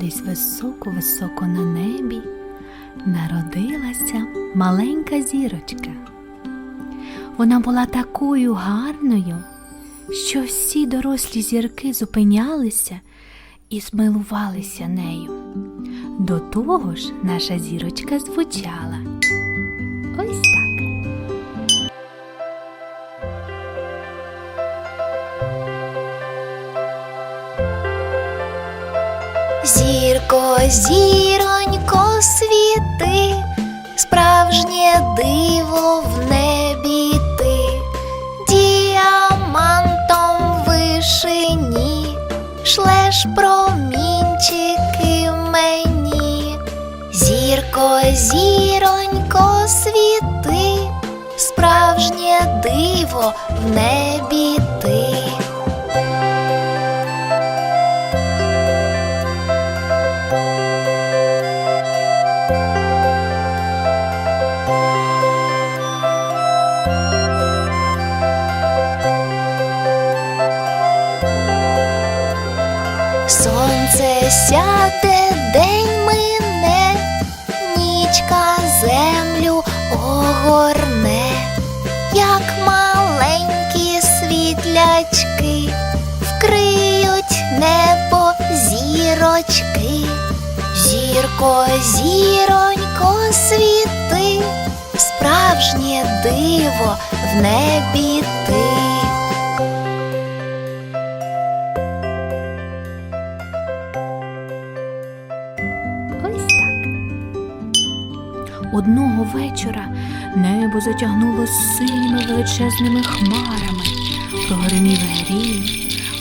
десь високо-високо на небі, народилася маленька зірочка. Вона була такою гарною, що всі дорослі зірки зупинялися і змилувалися нею. До того ж, наша зірочка звучала. Зірко, зіронько, світи, справжнє диво в небі ти, діамантом вишині, шлеш промінчики мені. Зірко, зіронько, світи, справжнє диво в небі ти. Сяде, день мине, нічка землю огорне, як маленькі світлячки, вкриють небо зірочки. Зірко, зіронько, світи, справжнє диво в небі ти. Одного вечора небо затягнуло сильними величезними хмарами, прогримів грім,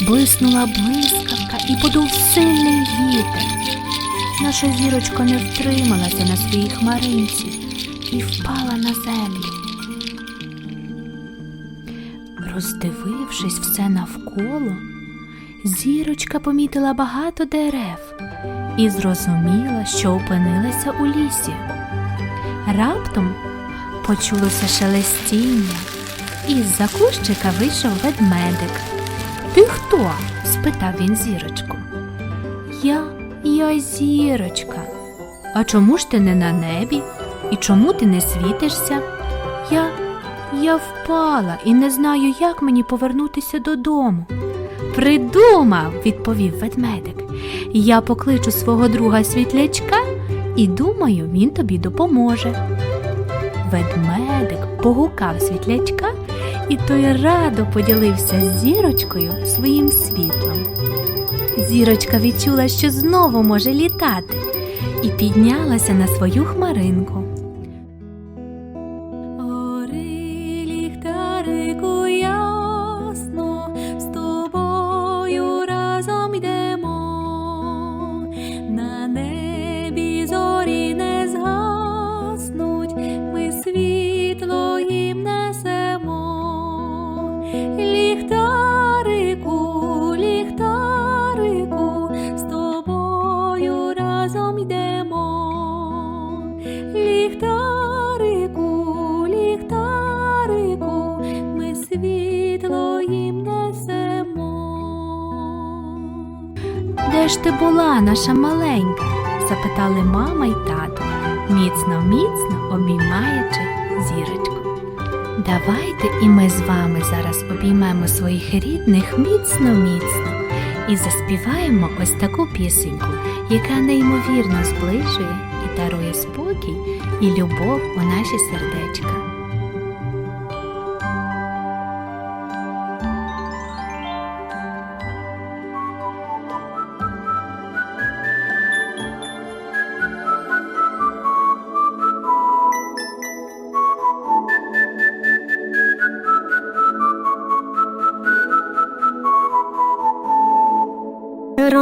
блиснула блискавка і подув сильний вітер. Наша зірочка не втрималася на своїй хмаринці і впала на землю. Роздивившись все навколо, зірочка помітила багато дерев і зрозуміла, що опинилася у лісі. Раптом почулося шелестіння, і з-за кущика вийшов ведмедик. Ти хто? спитав він зірочку. Я, я зірочка. А чому ж ти не на небі? І чому ти не світишся? Я, я впала і не знаю, як мені повернутися додому. Придумав, відповів ведмедик. Я покличу свого друга світлячка і думаю, він тобі допоможе. Ведмедик погукав світлячка, і той радо поділився з зірочкою своїм світлом. Зірочка відчула, що знову може літати, і піднялася на свою хмаринку. Де ж ти була, наша маленька? запитали мама й тато, міцно міцно обіймаючи зірочку. Давайте і ми з вами зараз обіймемо своїх рідних міцно міцно і заспіваємо ось таку пісеньку, яка неймовірно зближує і дарує спокій і любов у наші сердечка.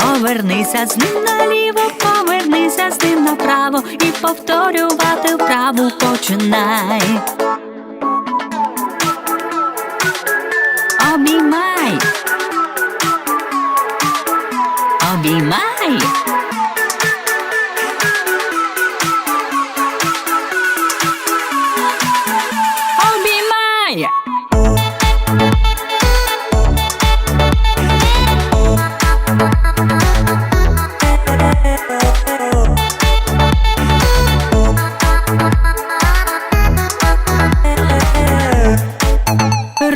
Повернися з ним наліво, повернися з ним направо і повторювати вправу починай. Обіймай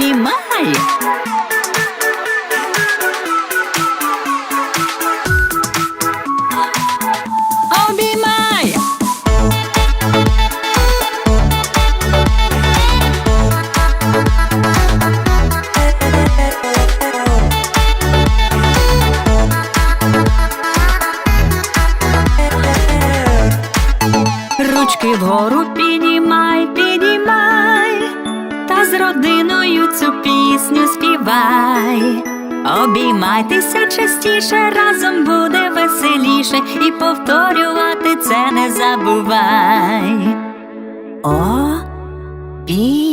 Обіймай. Обіймай. Ручки вгору підіймай, підіймай, та з родиною цю пісню співай. Обіймайтеся частіше, разом буде веселіше, і повторювати це не забувай. О, бій.